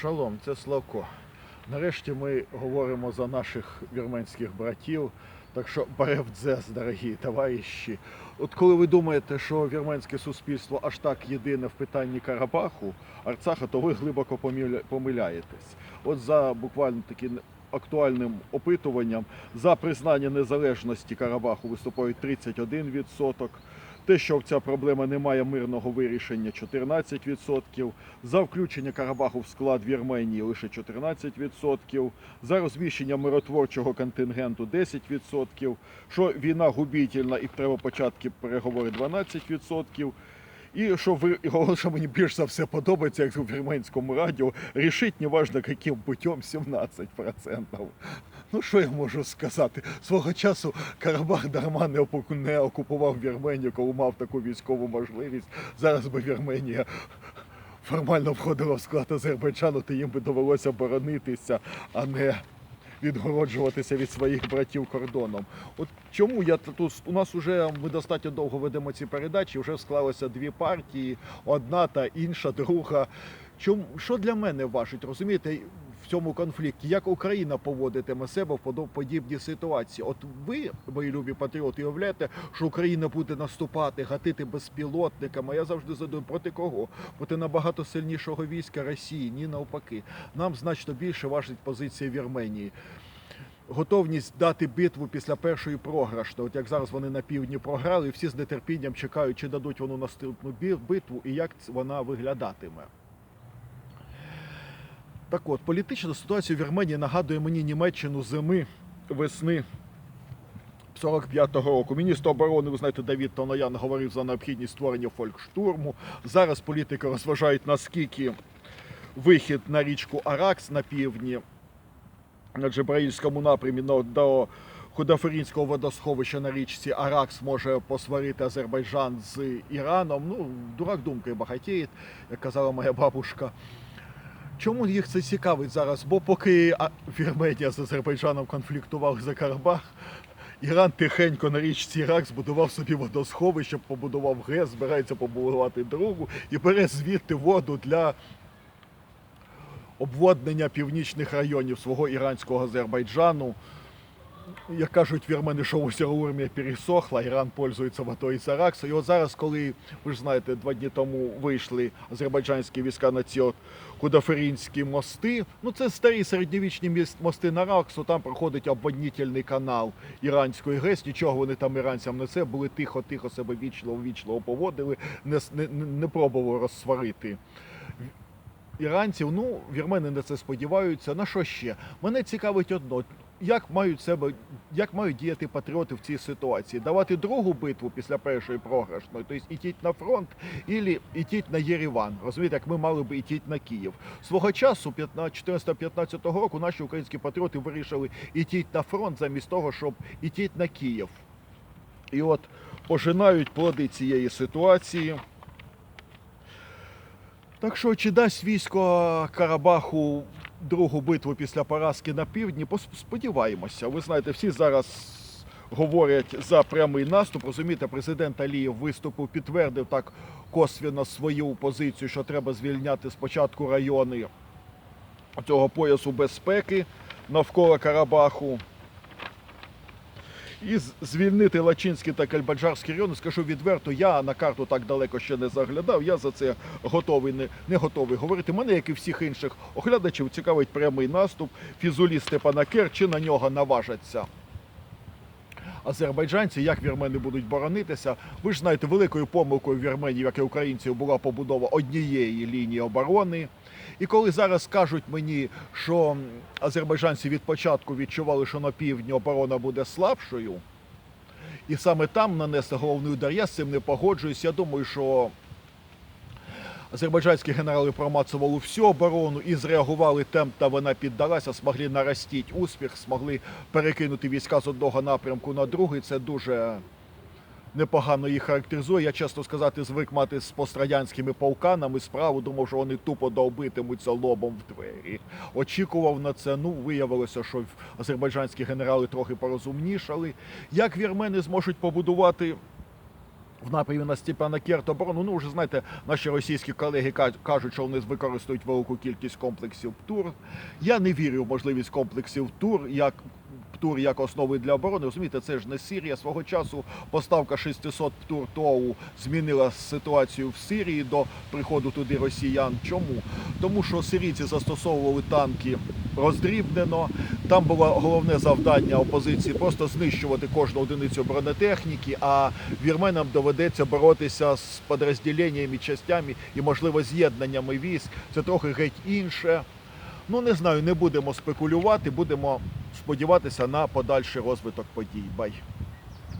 Шалом, це Славко. Нарешті ми говоримо за наших вірменських братів. Так що баревдзес, дорогі товариші. От коли ви думаєте, що вірменське суспільство аж так єдине в питанні Карабаху, Арцаха, то ви глибоко помиляєтесь. От за буквально таким актуальним опитуванням за признання незалежності Карабаху виступають 31%. Те, що ця проблема не має мирного вирішення 14%, за включення Карабаху в склад Вірменії лише 14%, за розміщення миротворчого контингенту 10%, що війна губітельна і треба початки переговори 12%. І що ви головне, що мені більш за все подобається, як в вірменському радіо, рішить неважно яким путем 17%. Ну що я можу сказати? Свого часу Карабах дарма не окупував Вірменію, коли мав таку військову можливість. Зараз би Вірменія формально входила в склад Азербайджану, то їм би довелося боронитися, а не відгороджуватися від своїх братів кордоном. От чому я тут у нас вже ми достатньо довго ведемо ці передачі, вже склалося дві партії, одна та інша, друга. Чому що для мене важить, розумієте, в цьому конфлікті, як Україна поводитиме себе в подібній ситуації? От ви, мої любі патріоти, уявляєте, що Україна буде наступати, гатити безпілотниками. Я завжди задаю проти кого? Проти набагато сильнішого війська Росії, ні навпаки. Нам значно більше важить позиція Вірменії. Готовність дати битву після першої програшної, от як зараз вони на півдні програли, і всі з нетерпінням чекають, чи дадуть вони наступну битву і як вона виглядатиме. Так от, політична ситуація в Вірменії нагадує мені Німеччину зими весни 45-го року. Міністр оборони, ви знаєте, Давід Тоноян говорив за необхідність створення фолькштурму. Зараз політики розважають, наскільки вихід на річку Аракс на півдні, на Джебраїльському напрямі на- до Худаферінського водосховища на річці Аракс може посварити Азербайджан з Іраном. Ну, дурак думкою багатіє, як казала моя бабушка. Чому їх це цікавить зараз? Бо поки Вірменія з Азербайджаном конфліктував за Карабах, Іран тихенько на річці Ірак збудував собі водосховище, побудував ГЕС, збирається побудувати другу і бере звідти воду для обводнення північних районів свого іранського Азербайджану. Як кажуть вірмени, що уся армія пересохла, Іран пользується водою з Аракса. І от зараз, коли ви ж знаєте, два дні тому вийшли азербайджанські війська на ці от Кудаферінські мости. Ну це старі середньовічні мости на Араксу, там проходить обводнітельний канал іранської ГЕС. Нічого вони там іранцям не це були тихо-тихо себе вічливо вічливо поводили, не, не не пробували розсварити іранців. Ну, вірмени на це сподіваються. На що ще? Мене цікавить одно. Як мають себе, як мають діяти патріоти в цій ситуації? Давати другу битву після першої програшної, тобто ітіть на фронт, і ітіть на Єреван. Розумієте, як ми мали би ітіть на Київ. Свого часу, 14-15 року, наші українські патріоти вирішили ітіть на фронт замість того, щоб ітіть на Київ. І от пожинають плоди цієї ситуації. Так що, чи дасть військо Карабаху другу битву після поразки на півдні? Сподіваємося. Ви знаєте, всі зараз говорять за прямий наступ. Розумієте, президент Алієв виступив, підтвердив так косвіно свою позицію, що треба звільняти спочатку райони цього поясу безпеки навколо Карабаху. І звільнити Лачинський та Кальбаджарський райони, скажу відверто, я на карту так далеко ще не заглядав. Я за це готовий не, не готовий говорити. Мене, як і всіх інших оглядачів, цікавить прямий наступ. Фізулі Степанакер, чи на нього наважаться азербайджанці, як вірмени будуть боронитися. Ви ж знаєте, великою помилкою вірменів, як і українців, була побудова однієї лінії оборони. І коли зараз кажуть мені, що азербайджанці від початку відчували, що на півдні оборона буде слабшою, і саме там нанесли головний удар, я з цим не погоджуюсь. Я думаю, що азербайджанські генерали промацували всю оборону і зреагували темп, та вона піддалася, змогли наростити успіх, змогли перекинути війська з одного напрямку на другий. Це дуже непогано їх характеризує. Я чесно сказати, звик мати з пострадянськими полканами справу, думав, що вони тупо довбитимуться лобом в двері. Очікував на це. Ну, виявилося, що азербайджанські генерали трохи порозумнішали. Як вірмени зможуть побудувати в напрямі на Степана Кертоборону. Ну, вже знаєте, наші російські колеги кажуть, що вони використають велику кількість комплексів ТУР. Я не вірю в можливість комплексів ТУР як ПТУР як основи для оборони. Розумієте, це ж не Сирія. Свого часу поставка 600 ПТУР ТОУ змінила ситуацію в Сирії до приходу туди росіян. Чому? Тому що сирійці застосовували танки роздрібнено. Там було головне завдання опозиції просто знищувати кожну одиницю бронетехніки, а вірменам доведеться боротися з підрозділеннями, частями і, можливо, з'єднаннями військ. Це трохи геть інше. Ну, не знаю, не будемо спекулювати, будемо сподіватися на подальший розвиток подій. Бай.